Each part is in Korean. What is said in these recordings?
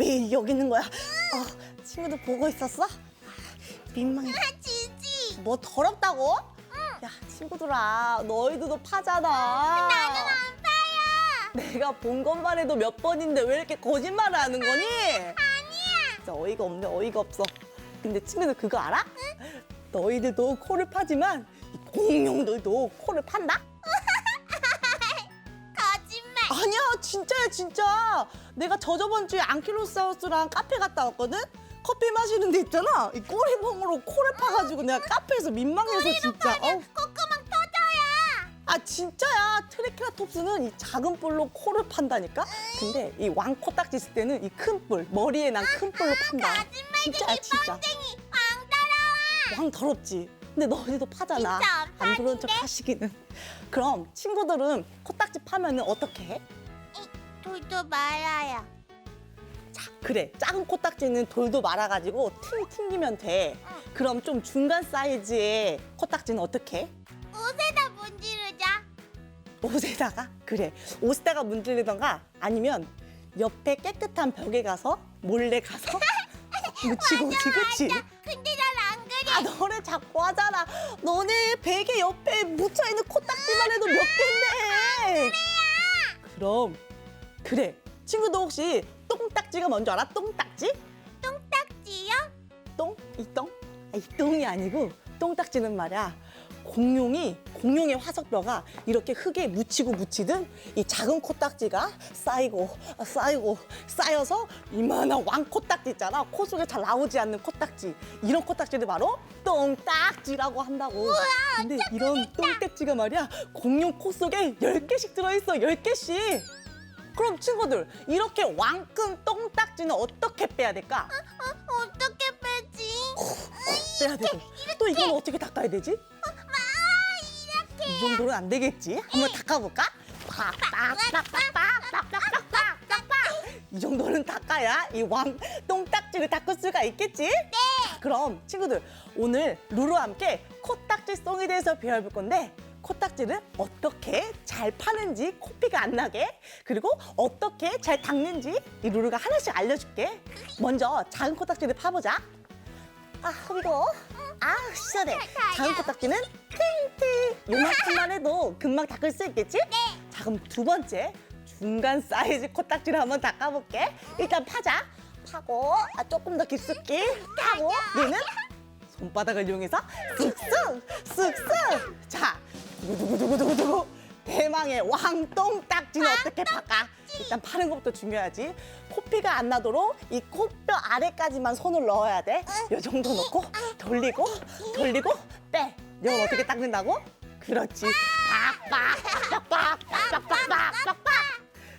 왜 여기 있는 거야? 어, 친구들 보고 있었어? 민망해. 지지. 뭐 더럽다고? 야 친구들아 너희들도 파잖아. 나는 안 봐요. 내가 본 것만 해도 몇 번인데 왜 이렇게 거짓말을 하는 거니? 아니야. 진짜 어이가 없네 어이가 없어. 근데 친구들 그거 알아? 너희들도 코를 파지만 이 공룡들도 코를 판다? 진짜야 진짜. 내가 저저번 주에 앙킬로사우스랑 카페 갔다 왔거든? 커피 마시는 데 있잖아. 이 꼬리봉으로 코를 파가지고 내가 카페에서 민망해서 진짜 어우, 콧구멍 터져요. 아 진짜야. 트리케라톱스는 이 작은 뿔로 코를 판다니까? 근데 이 왕 코딱지 있을 때는 이 큰 뿔 머리에 난 큰 뿔로 판다. 진짜야 진짜. 뻥쟁이. 왕따라와. 왕 더럽지. 근데 너희도 파잖아. 진짜 안안 그런 척 파는데? 하시기는. 그럼 친구들은 코딱지 파면은 어떻게 해? 돌도 말아요. 자, 그래. 작은 코딱지는 돌도 말아가지고 팅 튕기면 돼. 응. 그럼 좀 중간 사이즈의 코딱지는 어떻게 해? 옷에다 문지르자. 옷에다가? 그래. 옷에다가 문질르던가 아니면 옆에 깨끗한 벽에 가서 몰래 가서 묻히고 오지, 그치? 근데 난 안 그래. 아, 너네 자꾸 하잖아. 너네 베개 옆에 묻혀있는 코딱지만 해도 몇 개인데. 그럼, 그래. 친구도 혹시 똥딱지가 뭔지 알아? 똥딱지? 똥딱지요? 똥? 이 똥? 아, 이 똥이 아니고 똥딱지는 말이야. 공룡이 공룡의 화석뼈가 이렇게 흙에 묻히고 묻히든 이 작은 코딱지가 쌓이고 아, 쌓이고 쌓여서 이만한 왕 코딱지 있잖아. 코 속에 잘 나오지 않는 코딱지. 이런 코딱지를 바로 똥딱지라고 한다고. 근데 이런 똥딱지가 말이야. 공룡 코 속에 열개씩 들어있어. 열개씩 그럼 친구들 이렇게 왕큰 똥딱지는 어떻게 빼야 될까? 어, 어떻게 빼지? 빼야 되고 또 이건 어떻게 닦아야 되지? 이 정도는 안 되겠지? 한번 닦아볼까? 이 정도는 닦아야 이 왕 똥딱지를 닦을 수가 있겠지? 네. 그럼 친구들 오늘 루루와 함께 코딱지 송에 대해서 배워볼 건데 코딱지를 어떻게 잘 파는지 코피가 안 나게 그리고 어떻게 잘 닦는지 이 루루가 하나씩 알려줄게. 먼저 작은 코딱지를 파보자. 아, 허리고. 아, 시원해. 작은 코딱지는 팅팅. 요만큼만 해도 금방 닦을 수 있겠지? 네. 자, 그럼 두 번째 중간 사이즈 코딱지를 한번 닦아볼게. 일단 파자. 파고 아, 조금 더 깊숙이 파고 얘는 손바닥을 이용해서 쓱쓱 쓱쓱. 자, 두구두구두구두구두구 대망의 왕똥딱지는 어떻게 바까? 일단 파는 것부터 중요하지. 코피가 안 나도록 이 코뼈 아래까지만 손을 넣어야 돼. 이 정도 넣고 돌리고 돌리고 빼. 이건 어떻게 닦는다고? 그렇지. 빡빡빡 빡빡 빡빡 빡빡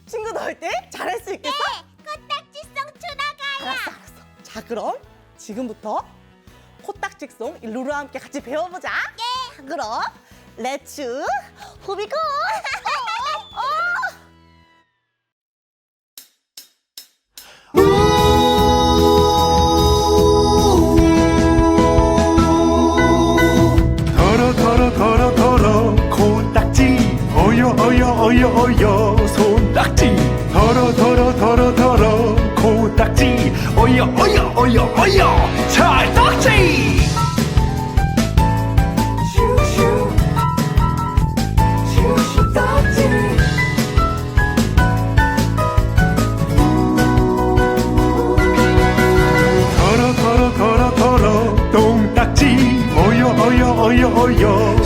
친구 넣을 때 잘할 수 있겠어? 코딱지성 추나가야. 알았어 알았어. 자 그럼 지금부터 코딱지송 일루루 함께 같이 배워보자. 네. 자, 그럼 렛츠 후비고. 털어 털어 털어 털어. 코딱지. 어여 어여 어여 어여. 손딱지. 털어 털어 털어 털어. 코딱지. 어여 어여 어여 어여 моє.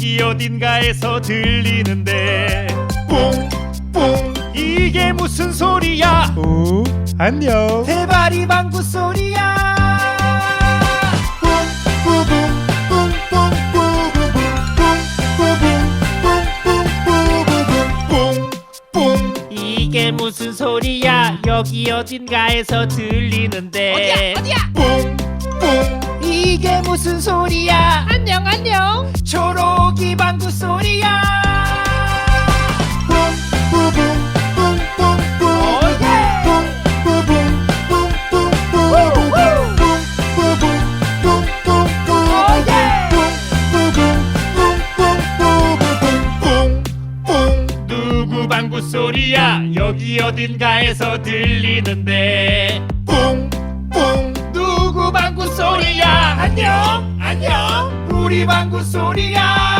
여기 어딘가에서 들리는데 뽕뽕 이게 무슨 소리야 오 안녕 대바리 방구 소리야 뽕뽕 이게 무슨 소리야 여기 어딘가에서 들리는데 어디야 어디야 뽕뽕 이게 무슨 소리야 안녕 안녕 초록이 방구 소리야 누구 방구 소리야 여기 어딘가에서 들리는데 안녕 안녕. 우리 방구 소리야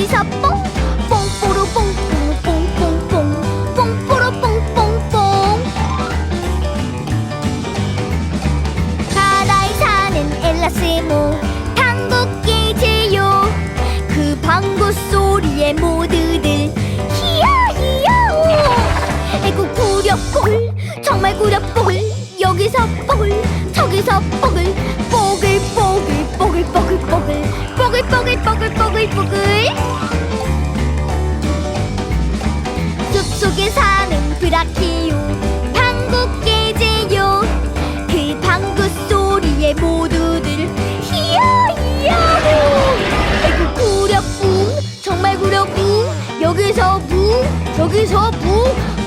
뽕 저기서 뽕 뽕뽀로 뽕뽕 뽕뽕뽕 뽕뽀로 뽕뽕뽕. 바다에 사는 엘라스모 방귀끼지요. 그 방구 소리에 모두들 히야 히야 에구 구려뽕을 정말 구려뽕을 여기서 뽕을 저기서 뽀글 뽀글 뽀글 뽀글 뽀글 뽀글 뽀글 뽀글 뽀글 뽀글. 숲속에 사는 브라키오 방구 깨제요. 그 방구 소리에 모두들 히야 히야 에구 구려 뿡 정말 구려 뿡 여기서 붕 저기서 붕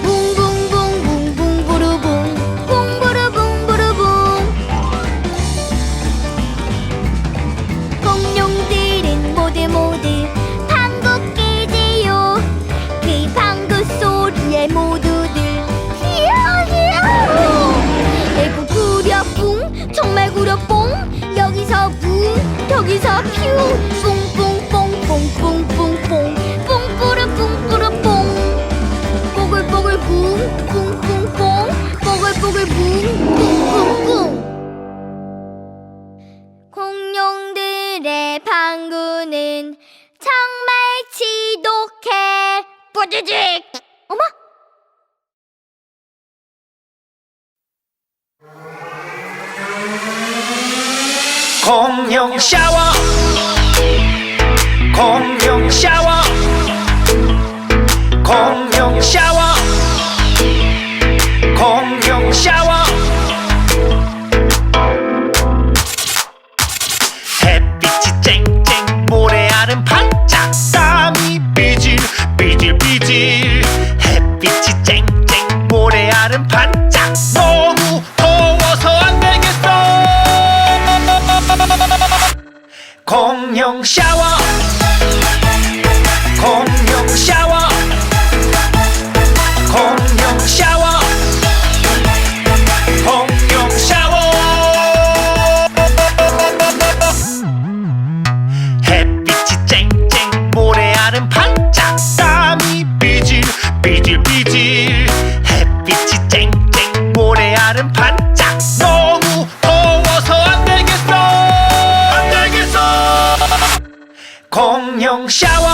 뿡뿡뿡 뽀글뽀글 뿡 뿡뿡뿡 공룡들의 방구는 정말 지독해. 뿌지직! 어머? 공룡 샤워 공룡 샤워. 用 shower。